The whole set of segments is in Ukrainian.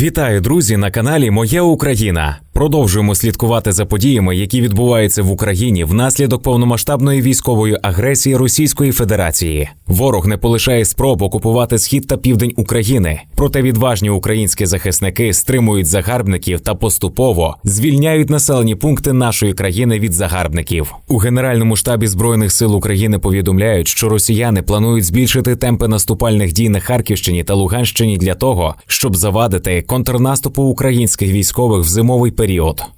Вітаю, друзі, на каналі Моя Україна. Продовжуємо слідкувати за подіями, які відбуваються в Україні внаслідок повномасштабної військової агресії Російської Федерації. Ворог не полишає спроб окупувати схід та південь України. Проте відважні українські захисники стримують загарбників та поступово звільняють населені пункти нашої країни від загарбників. У Генеральному штабі збройних сил України повідомляють, що росіяни планують збільшити темпи наступальних дій на Харківщині та Луганщині для того, щоб завадити контрнаступу українських військових в зимовий період.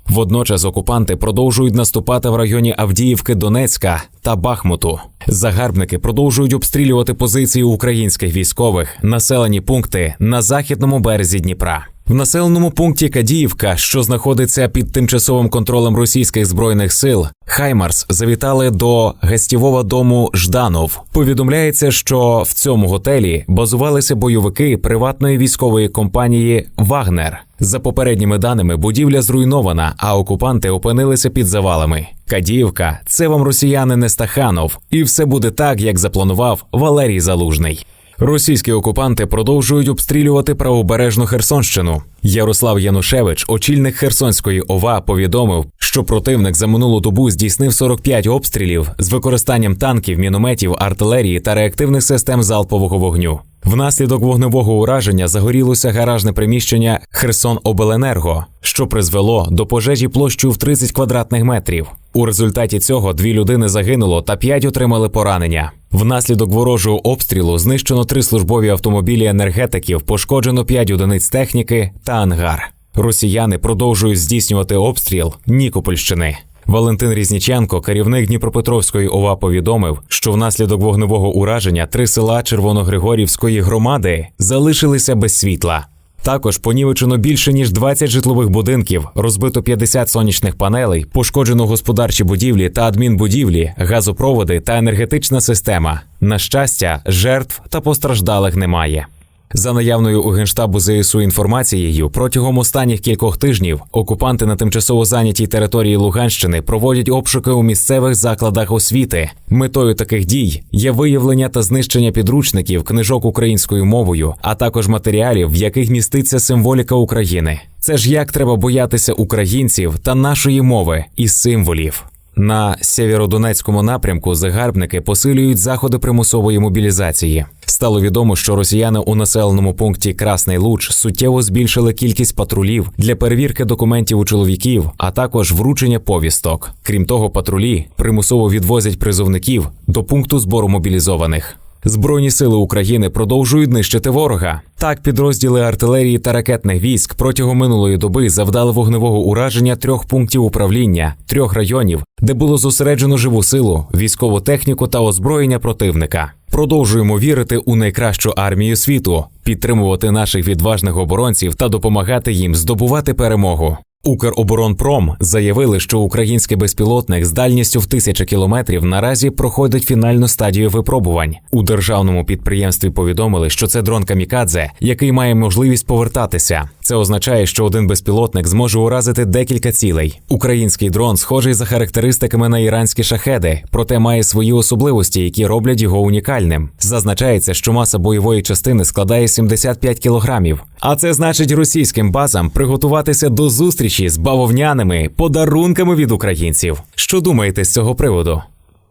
Водночас окупанти продовжують наступати в районі Авдіївки, Донецька та Бахмуту. Загарбники продовжують обстрілювати позиції українських військових, населені пункти на західному березі Дніпра. В населеному пункті Кадіївка, що знаходиться під тимчасовим контролем російських збройних сил, Хаймарс завітали до гостєвого дому Жданов. Повідомляється, що в цьому готелі базувалися бойовики приватної військової компанії Вагнер. За попередніми даними, будівля зруйнована, а окупанти опинилися під завалами. Кадіївка це вам росіяни не Стаханов, і все буде так, як запланував Валерій Залужний. Російські окупанти продовжують обстрілювати правобережну Херсонщину. Ярослав Янушевич, очільник Херсонської ОВА, повідомив, що противник за минулу добу здійснив 45 обстрілів з використанням танків, мінометів, артилерії та реактивних систем залпового вогню. Внаслідок вогневого ураження загорілося гаражне приміщення Херсон Обленерго, що призвело до пожежі площею в 30 квадратних метрів. У результаті цього дві людини загинуло та п'ять отримали поранення. Внаслідок ворожого обстрілу знищено три службові автомобілі енергетиків, пошкоджено п'ять одиниць техніки та ангар. Росіяни продовжують здійснювати обстріл Нікопольщини. Валентин Різніченко, керівник Дніпропетровської ОВА, повідомив, що внаслідок вогневого ураження три села Червоногригорівської громади залишилися без світла. Також понівечено більше ніж 20 житлових будинків, розбито 50 сонячних панелей, пошкоджено господарчі будівлі та адмінбудівлі, газопроводи та енергетична система. На щастя, жертв та постраждалих немає. За наявною у генштабу ЗСУ інформацією, протягом останніх кількох тижнів окупанти на тимчасово зайнятій території Луганщини проводять обшуки у місцевих закладах освіти. Метою таких дій є виявлення та знищення підручників, книжок українською мовою, а також матеріалів, в яких міститься символіка України. Це ж як треба боятися українців та нашої мови і символів. На сєвєродонецькому напрямку загарбники посилюють заходи примусової мобілізації. Стало відомо, що росіяни у населеному пункті Красний Луч суттєво збільшили кількість патрулів для перевірки документів у чоловіків, а також вручення повісток. Крім того, патрулі примусово відвозять призовників до пункту збору мобілізованих. Збройні сили України продовжують нищити ворога. Так, підрозділи артилерії та ракетних військ протягом минулої доби завдали вогневого ураження трьох пунктів управління, трьох районів, де було зосереджено живу силу, військову техніку та озброєння противника. Продовжуємо вірити у найкращу армію світу, підтримувати наших відважних оборонців та допомагати їм здобувати перемогу. Укроборонпром заявили, що український безпілотник з дальністю в тисячі кілометрів наразі проходить фінальну стадію випробувань. У державному підприємстві повідомили, що це дрон Камікадзе, який має можливість повертатися. Це означає, що один безпілотник зможе уразити декілька цілей. Український дрон схожий за характеристиками на іранські шахеди, проте має свої особливості, які роблять його унікальним. Зазначається, що маса бойової частини складає 75 кілограмів. А це значить російським базам приготуватися до зустрічі з бавовняними подарунками від українців. Що думаєте з цього приводу?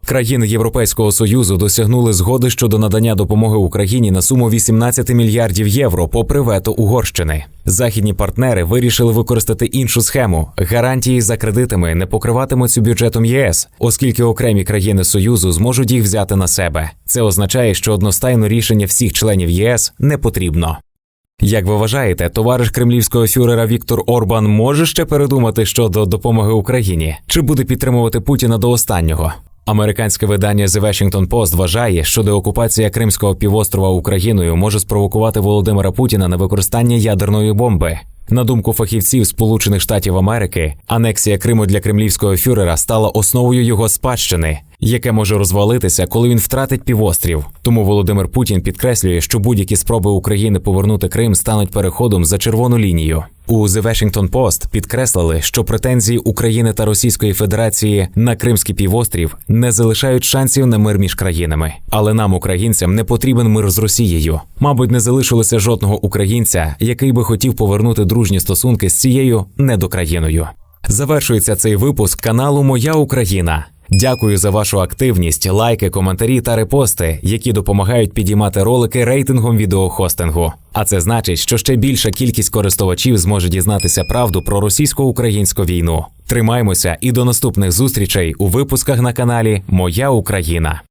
Країни Європейського союзу досягнули згоди щодо надання допомоги Україні на суму 18 мільярдів євро попри вето Угорщини. Західні партнери вирішили використати іншу схему. Гарантії за кредитами не покриватимуться бюджетом ЄС, оскільки окремі країни Союзу зможуть їх взяти на себе. Це означає, що одностайно рішення всіх членів ЄС не потрібно. Як ви вважаєте, товариш кремлівського фюрера Віктор Орбан може ще передумати щодо допомоги Україні чи буде підтримувати Путіна до останнього? Американське видання The Washington Post вважає, що деокупація Кримського півострова Україною може спровокувати Володимира Путіна на використання ядерної бомби. На думку фахівців Сполучених Штатів Америки, анексія Криму для кремлівського фюрера стала основою його спадщини, яке може розвалитися, коли він втратить півострів. Тому Володимир Путін підкреслює, що будь-які спроби України повернути Крим стануть переходом за червону лінію. У The Washington Post підкреслили, що претензії України та Російської Федерації на Кримський півострів не залишають шансів на мир між країнами. Але нам, українцям, не потрібен мир з Росією. Мабуть, не залишилося жодного українця, який би хотів повернути дружні стосунки з цією недокраїною. Завершується цей випуск каналу Моя Україна. Дякую за вашу активність, лайки, коментарі та репости, які допомагають підіймати ролики рейтингом відеохостингу. А це значить, що ще більша кількість користувачів зможе дізнатися правду про російсько-українську війну. Тримаймося і до наступних зустрічей у випусках на каналі Моя Україна.